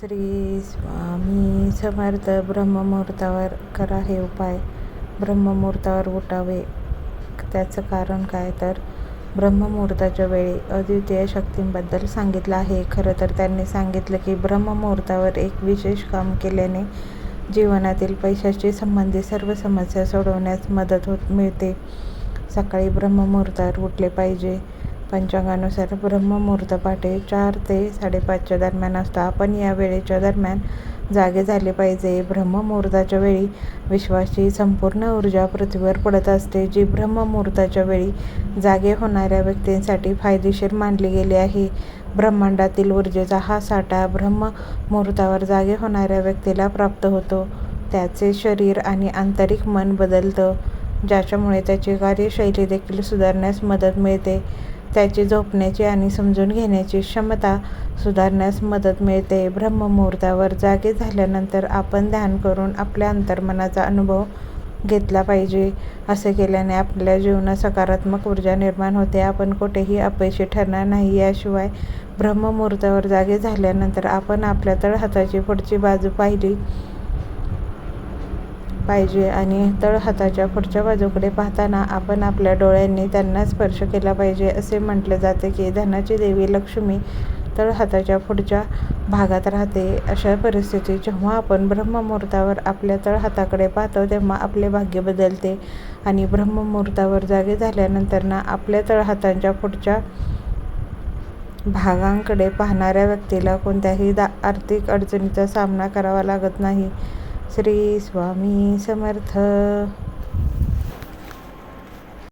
श्री स्वामी समर्थ ब्रह्ममुहूर्तावर करा हे उपाय. ब्रह्ममुहूर्तावर उठावे. त्याचं कारण काय तर ब्रह्ममुहूर्ताच्या वेळी अद्वितीय शक्तींबद्दल सांगितलं आहे. खरं तर त्यांनी सांगितलं की ब्रह्ममुहूर्तावर एक विशेष काम केल्याने जीवनातील पैशाशी संबंधित सर्व समस्या सोडवण्यास मदत होत मिळते. सकाळी ब्रह्ममुहूर्तावर उठले पाहिजे. पंचांगानुसार ब्रह्ममुहूर्त पहाटे चार ते साडेपाचच्या दरम्यान असतो आपण या वेळेच्या दरम्यान जागे झाले पाहिजे. ब्रह्ममुहूर्ताच्या वेळी विश्वाची संपूर्ण ऊर्जा पृथ्वीवर पडत असते. जी ब्रह्ममुहूर्ताच्या वेळी जागे होणाऱ्या व्यक्तींसाठी फायदेशीर मानली गेली आहे. ब्रह्मांडातील ऊर्जेचा हा साठा ब्रह्ममुहूर्तावर जागे होणाऱ्या व्यक्तीला प्राप्त होतो. त्याचे शरीर आणि आंतरिक मन बदलतं ज्याच्यामुळे त्याची कार्यशैली देखील सुधारण्यास मदत मिळते. त्याची झोपण्याची आणि समजून घेण्याची क्षमता सुधारण्यास मदत मिळते. ब्रह्ममुहूर्तावर जागे झाल्यानंतर आपण ध्यान करून आपल्या अंतर्मनाचा अनुभव घेतला पाहिजे. असे केल्याने आपल्या जीवनात सकारात्मक ऊर्जा निर्माण होते. आपण कुठेही अपयशी ठरणार नाही. याशिवाय ब्रह्ममुहूर्तावर जागे झाल्यानंतर आपण आपल्या तळहाताची पुढची बाजू पाहिली. पाहिजे आणि तळहाताच्या पुढच्या बाजूकडे पाहताना आपण आपल्या डोळ्यांनी त्यांना स्पर्श केला पाहिजे असे म्हटले जाते की धनाची देवी लक्ष्मी तळहाताच्या पुढच्या भागात राहते. अशा परिस्थितीत जेव्हा आपण ब्रह्ममुहूर्तावर आपल्या तळहाताकडे पाहतो तेव्हा आपले भाग्य बदलते आणि ब्रह्ममुहूर्तावर जागे झाल्यानंतर ना आपल्या तळहातांच्या पुढच्या भागांकडे पाहणाऱ्या व्यक्तीला कोणत्याही दा आर्थिक अडचणीचा सामना करावा लागत नाही. श्री स्वामी समर्थ।